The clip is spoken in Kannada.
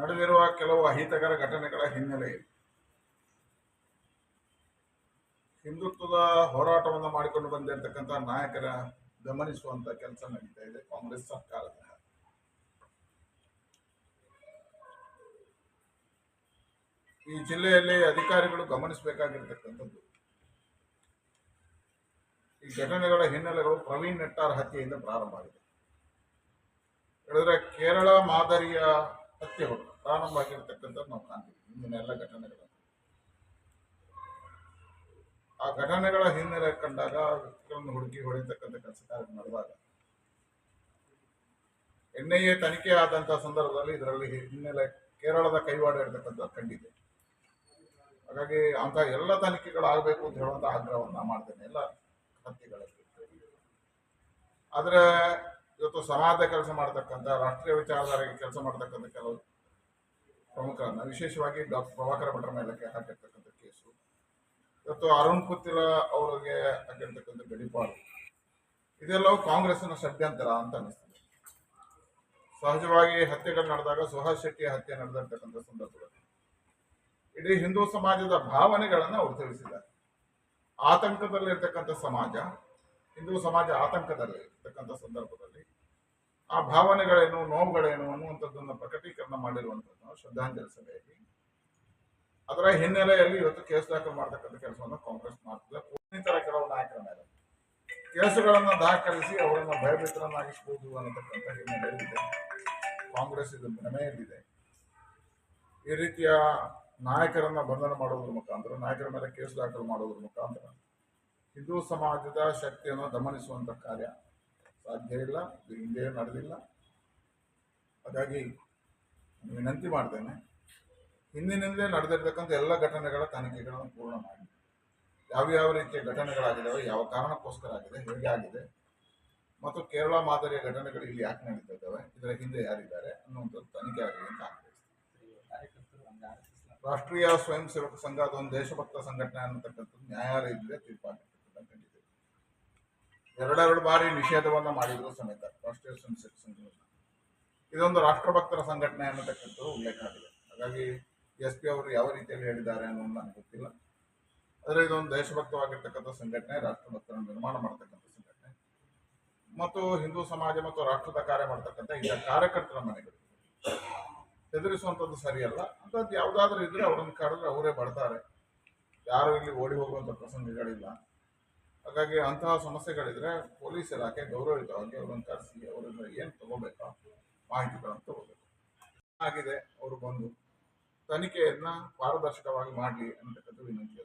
ನಡೆದಿರುವ ಕೆಲವು ಅಹಿತಕರ ಘಟನೆಗಳ ಹಿನ್ನೆಲೆಯಲ್ಲಿ ಹಿಂದುತ್ವದ ಹೋರಾಟವನ್ನು ಮಾಡಿಕೊಂಡು ಬಂದಿರತಕ್ಕಂಥ ನಾಯಕರ ಗಮನಿಸುವಂತ ಕೆಲಸ ನಡೀತಾ ಇದೆ ಕಾಂಗ್ರೆಸ್ ಸರ್ಕಾರದಿಂದ ಈ ಜಿಲ್ಲೆಯಲ್ಲಿ ಅಧಿಕಾರಿಗಳು ಗಮನಿಸಬೇಕಾಗಿರ್ತಕ್ಕಂಥದ್ದು, ಈ ಘಟನೆಗಳ ಹಿನ್ನೆಲೆಗಳು ಪ್ರವೀಣ್ ನೆಟ್ಟಾರ್ ಹತ್ಯೆಯಿಂದ ಪ್ರಾರಂಭ ಆಗಿದೆ. ಹೇಳಿದ್ರೆ ಕೇರಳ ಮಾದರಿಯ ಹತ್ಯೆಗಳು ಪ್ರಾರಂಭ ಆಗಿರ್ತಕ್ಕಂಥದ್ದು ನಾವು ಕಾಣ್ತೀವಿ. ಇಂದಿನ ಎಲ್ಲ ಘಟನೆಗಳು. ಆ ಘಟನೆಗಳ ಹಿನ್ನೆಲೆ ಕಂಡಾಗ ವ್ಯಕ್ತಿಗಳನ್ನು ಹುಡುಕಿ ಹೊಡೆಯತಕ್ಕಂಥ ಕೆಲಸ ಕಾರ್ಯ ನಡೆದಾಗ ಎನ್ ತನಿಖೆ ಆದಂತಹ ಸಂದರ್ಭದಲ್ಲಿ ಇದರಲ್ಲಿ ಹಿನ್ನೆಲೆ ಕೇರಳದ ಕೈವಾಡ ಇರತಕ್ಕಂಥ ಕಂಡಿದೆ. ಹಾಗಾಗಿ ಅಂತ ಎಲ್ಲ ತನಿಖೆಗಳಾಗಬೇಕು ಅಂತ ಹೇಳುವಂತ ಆಗ್ರಹವನ್ನ ಮಾಡ್ತೇನೆ ಎಲ್ಲ ಹತ್ಯೆಗಳಲ್ಲಿ ಆದ್ರೆ ಇವತ್ತು ಸಮಾಜ ಕೆಲಸ ಮಾಡ್ತಕ್ಕಂಥ, ರಾಷ್ಟ್ರೀಯ ವಿಚಾರಧಾರೆಗೆ ಕೆಲಸ ಮಾಡ್ತಕ್ಕಂಥ ಕೆಲವು ಪ್ರಮುಖರನ್ನ ವಿಶೇಷವಾಗಿ ಡಾಕ್ಟರ್ ಪ್ರಭಾಕರ ಭಟ್ರ ಮೇಲೆ ಹಾಕಿರ್ತಕ್ಕಂಥ ಕೇಸು. ಇವತ್ತು ಅರುಣ್ ಪುತ್ತಿರ ಅವರಿಗೆ ಹಾಕಿರ್ತಕ್ಕಂಥ ಗಡಿಪಾಡು. ಇದೆಲ್ಲವೂ ಕಾಂಗ್ರೆಸ್ನ ಷಡ್ಯಂತರ ಅಂತ ಅನಿಸ್ತದೆ ಸಹಜವಾಗಿ ಹತ್ಯೆಗಳು ನಡೆದಾಗ ಸುಹಾಸ್ ಶೆಟ್ಟಿ ಹತ್ಯೆ ನಡೆದಿರ್ತಕ್ಕಂಥ ಸಂದರ್ಭದಲ್ಲಿ. ಇಡೀ ಹಿಂದೂ ಸಮಾಜದ ಭಾವನೆಗಳನ್ನು ಅವರು ತಿಳಿಸಿದ್ದಾರೆ. ಆತಂಕದಲ್ಲಿರ್ತಕ್ಕಂಥ ಸಮಾಜ, ಹಿಂದೂ ಸಮಾಜ ಆತಂಕದಲ್ಲಿ ಇರ್ತಕ್ಕಂಥ ಸಂದರ್ಭದಲ್ಲಿ ಆ ಭಾವನೆಗಳೇನು, ನೋವುಗಳೇನು ಅನ್ನುವಂಥದ್ದನ್ನು ಪ್ರಕಟೀಕರಣ ಮಾಡಿರುವಂಥದ್ದು ಶ್ರದ್ಧಾಂಜಲಿ ಸಭೆಯಲ್ಲಿ. ಅದರ ಹಿನ್ನೆಲೆಯಲ್ಲಿ ಇವತ್ತು ಕೇಸ್ ದಾಖಲು ಮಾಡತಕ್ಕಂಥ ಕೆಲಸವನ್ನು ಕಾಂಗ್ರೆಸ್ ಮಾಡ್ತದೆ. ಇನ್ನಿತರ ಕೆಲವು ನಾಯಕರ ಮೇಲೆ. ಕೇಸುಗಳನ್ನು ದಾಖಲಿಸಿ ಅವರನ್ನು ಭಯಭೀತರನ್ನಾಗಿಸಬಹುದು ಅನ್ನತಕ್ಕಂಥ ಹಿನ್ನೆಲೆಯಲ್ಲಿದೆ ಕಾಂಗ್ರೆಸ್ ಇದು ಭ್ರಮೆಯಲ್ಲಿದೆ. ಈ ರೀತಿಯ ನಾಯಕರನ್ನ ಬಂಧನ ಮಾಡೋದ್ರ ಮುಖಾಂತರ, ನಾಯಕರ ಮೇಲೆ ಕೇಸ್ ದಾಖಲು ಮಾಡೋದ್ರ ಮುಖಾಂತರ ಹಿಂದೂ ಸಮಾಜದ ಶಕ್ತಿಯನ್ನು ದಮನಿಸುವಂತ ಕಾರ್ಯ ಸಾಧ್ಯ ಇಲ್ಲ, ಇದು ಹಿಂದೆ ನಡೆದಿಲ್ಲ. ಹಾಗಾಗಿ ವಿನಂತಿ ಮಾಡ್ತೇನೆ, ಹಿಂದಿನಿಂದಲೇ ನಡೆದಿರ್ತಕ್ಕಂಥ ಎಲ್ಲ ಘಟನೆಗಳ ತನಿಖೆಗಳನ್ನು ಪೂರ್ಣ ಮಾಡಿ. ಯಾವ್ಯಾವ ರೀತಿಯ ಘಟನೆಗಳಾಗಿದ್ದಾವೆ ಯಾವ ಕಾರಣಕ್ಕೋಸ್ಕರ ಆಗಿದೆ, ಹೇಗೆ ಆಗಿದೆ, ಮತ್ತು ಕೇರಳ ಮಾದರಿಯ ಘಟನೆಗಳು ಇಲ್ಲಿ ಯಾಕೆ ನಡೀತಾ ಇದ್ದಾವೆ ಇದರ ಹಿಂದೆ ಯಾರಿದ್ದಾರೆ ಅನ್ನುವಂಥದ್ದು ತನಿಖೆ ಆಗಿದೆ ಅಂತ ರಾಷ್ಟ್ರೀಯ ಸ್ವಯಂ ಸೇವಕ ಸಂಘ ಅದೊಂದು ದೇಶಭಕ್ತ ಸಂಘಟನೆ ಅನ್ನತಕ್ಕಂಥದ್ದು ನ್ಯಾಯಾಲಯದಿಂದ ತೀರ್ಪಾಗಿದೆ. ಎರಡೆರಡು ಬಾರಿ ನಿಷೇಧವನ್ನು ಮಾಡಿದ್ರು ಸಮೇತ ರಾಷ್ಟ್ರೀಯ ಸ್ವಯಂ ಸೇವಕ ಸಂಘ ಇದೊಂದು ರಾಷ್ಟ್ರಭಕ್ತರ ಸಂಘಟನೆ ಅನ್ನತಕ್ಕಂಥದ್ದು ಉಲ್ಲೇಖ ಆಗಿದೆ ಹಾಗಾಗಿ ಎಸ್ ಪಿ ಅವರು ಯಾವ ರೀತಿಯಲ್ಲಿ ಹೇಳಿದ್ದಾರೆ ಅನ್ನೋದು ನನಗೆ ಗೊತ್ತಿಲ್ಲ. ಆದರೆ ಇದೊಂದು ದೇಶಭಕ್ತವಾಗಿರ್ತಕ್ಕಂಥ ಸಂಘಟನೆ ರಾಷ್ಟ್ರಭಕ್ತರನ್ನು ನಿರ್ಮಾಣ ಮಾಡ್ತಕ್ಕಂಥ ಸಂಘಟನೆ. ಮತ್ತು ಹಿಂದೂ ಸಮಾಜ ಮತ್ತು ರಾಷ್ಟ್ರದ ಕಾರ್ಯ ಮಾಡ್ತಕ್ಕಂಥ ಈಗ ಕಾರ್ಯಕರ್ತರ ಮನೆಗಳು. ಹೆದರಿಸುವಂಥದ್ದು ಸರಿಯಲ್ಲ. ಅಂಥದ್ದು ಯಾವುದಾದ್ರೂ ಇದ್ರೆ ಅವರನ್ನು ಕರೆದ್ರೆ ಅವರೇ ಬರ್ತಾರೆ. ಯಾರು ಇಲ್ಲಿ ಓಡಿ ಹೋಗುವಂಥ ಪ್ರಸಂಗಗಳಿಲ್ಲ. ಹಾಗಾಗಿ ಅಂತಹ ಸಮಸ್ಯೆಗಳಿದ್ರೆ ಪೊಲೀಸ್ ಇಲಾಖೆ ಗೌರವಯುತವಾಗಿ ಅವರನ್ನು ಕರೆಸಿ, ಅವರಿಂದ ಏನು ತಗೋಬೇಕಾ ಮಾಹಿತಿಗಳನ್ನು ತಗೋಬೇಕು. ಆಗಿದೆ ಅವರು ಬಂದು ತನಿಖೆಯನ್ನ ಪಾರದರ್ಶಕವಾಗಿ ಮಾಡಲಿ ಅನ್ನತಕ್ಕಂಥ ವಿನಂತಿ